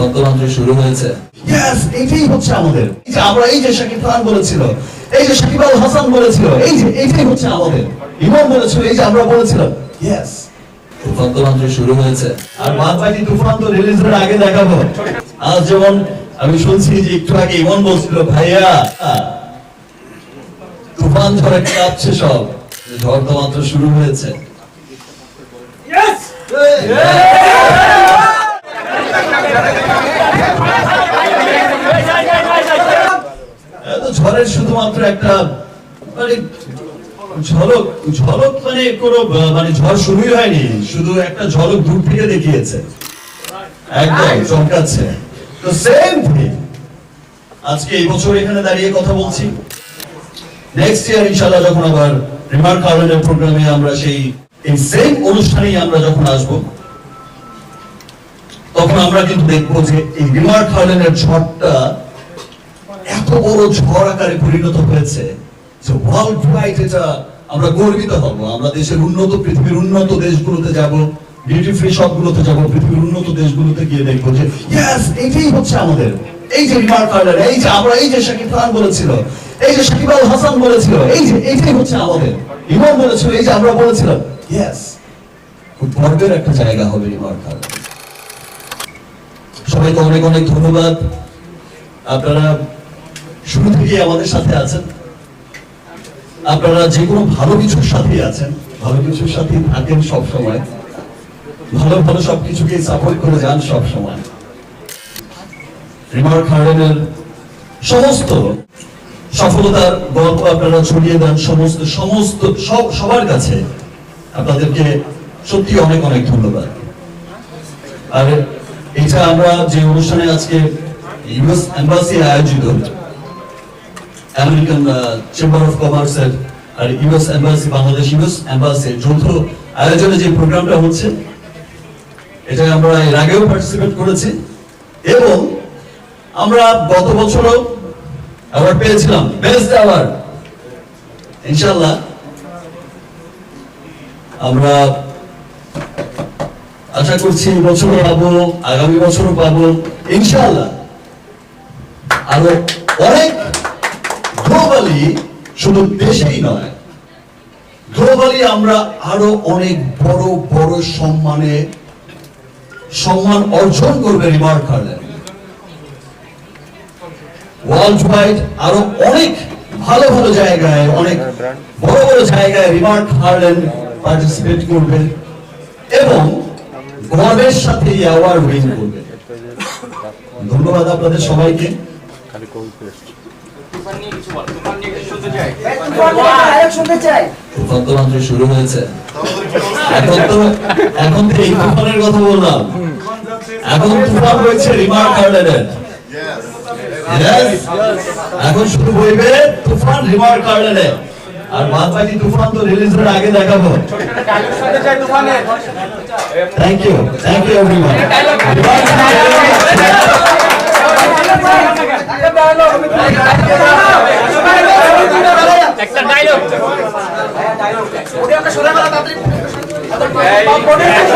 তন্ত্রমন্ত্র শুরু হয়েছে। ইয়েস এটাই হচ্ছে আমাদের। এই যে আমরা এই যে শাকিব খান বলেছিল এই যে শাকিব আল হাসান বলেছিল এই যে এটাই হচ্ছে আমাদের। ইমাম বলেছিল এই যে আমরা বলেছিলাম। ইয়েস তন্ত্রমন্ত্র শুরু হয়েছে। আর বাকি তুফান তো রিলিজের আগে দেখাবো। আজ যেমন আমি শুনছি যে একটু আগে ইমন বলছিল ভাইয়া তুফান ঝড়ে কাঁপছে সব। ঝড় তো মাত্র শুরু হয়েছে। এত ঝড়ের শুধুমাত্র একটা মানে ঝলক ঝলক মানে কোনো মানে ঝড় শুরুই হয়নি, শুধু একটা ঝলক দূর থেকে দেখিয়েছে। একদম চমকাচ্ছে। তো সেম থিং আজকে এই বছর এখানে দাঁড়িয়ে কথা বলছি। নেক্সট ইয়ার ইনশাআল্লাহ যখন আবার রিমার কার্লের প্রোগ্রামে আমরা সেই, এই সেম অনুষ্ঠানেই আমরা যখন আসব, তখন আমরা কিন্তু দেখব যে এই রিমার কার্লের ঝড়টা বড় ঝড় আকারে পরিণত হয়েছে যে ওয়ার্ল্ড ওয়াইড এটা আমরা গর্বিত হব। আমরা দেশের উন্নত পৃথিবীর উন্নত দেশগুলোতে যাব ডিউটি ফ্রি যাব, পৃথিবীর উন্নত দেশগুলোতে গিয়ে যে এটাই হচ্ছে আমাদের। এই যে রিমার কার্ডার, এই যে আমরা, এই যে শাকিব খান বলেছিল, এই যে শাকিব আল হাসান বলেছিল, এই যে হচ্ছে আমাদের। ইমাম বলেছিল, এই যে আমরা বলেছিলাম খুব গর্বের একটা জায়গা হবে রিমার কার্ডার সবাইকে অনেক অনেক ধন্যবাদ। আপনারা শুরু থেকে আমাদের সাথে আছেন। আপনারা যে কোনো ভালো কিছুর সাথে আছেন। ভালো কিছুর সাথে থাকেন সব সময় ভালো ভালো সবকিছুকে সাপোর্ট করে যান সব সময় রিমার খার্ডেনের সমস্ত সফলতার গল্প আপনারা ছড়িয়ে দেন, সমস্ত সমস্ত, সব, সবার কাছে আপনাদেরকে সত্যি অনেক অনেক ধন্যবাদ। আর এটা আমরা যে অনুষ্ঠানে আজকে ইউএস এম্বাসি আয়োজিত আমেরিকান চেম্বার অফ কমার্সের আর ইউএস এম্বাসি বাংলাদেশ ইউএস এম্বাসির যৌথ আয়োজনে যে প্রোগ্রামটা হচ্ছে, এটা আমরা এর আগেও পার্টিসিপেট করেছি। এবং আমরা গত বছরও অ্যাওয়ার্ড পেয়েছিলাম। বেস্ট অ্যাওয়ার্ড ইনশাআল্লাহ আমরা আশা করছি বছরও পাবো, আগামী বছরও পাবো। ইনশাআল্লাহ আরও অনেক গ্লোবালি শুধু দেশেই নয়। গ্লোবালি আমরা আরও অনেক বড় বড় সম্মানে সম্মান অর্জন করবে রিমার্ক হার্লেন ওয়ার্ল্ড ওয়াইড আরও অনেক ভালো ভালো জায়গায়, অনেক বড় বড় জায়গায় রিমার্ক হার্লেন পার্টিসিপেট করবে এবং গর্বের সাথে এই অ্যাওয়ার্ড উইন করবে ধন্যবাদ আপনাদের সবাইকে। শুরু হয়েছে। এখন তো এখন তো এই তুফানের কথা বললাম। এখন তুফান হয়েছে এখন আর বাদ বাকি তুফান তো রিলিজের আগে দেখাবো। Thank you thank you everyone ¡Gracias!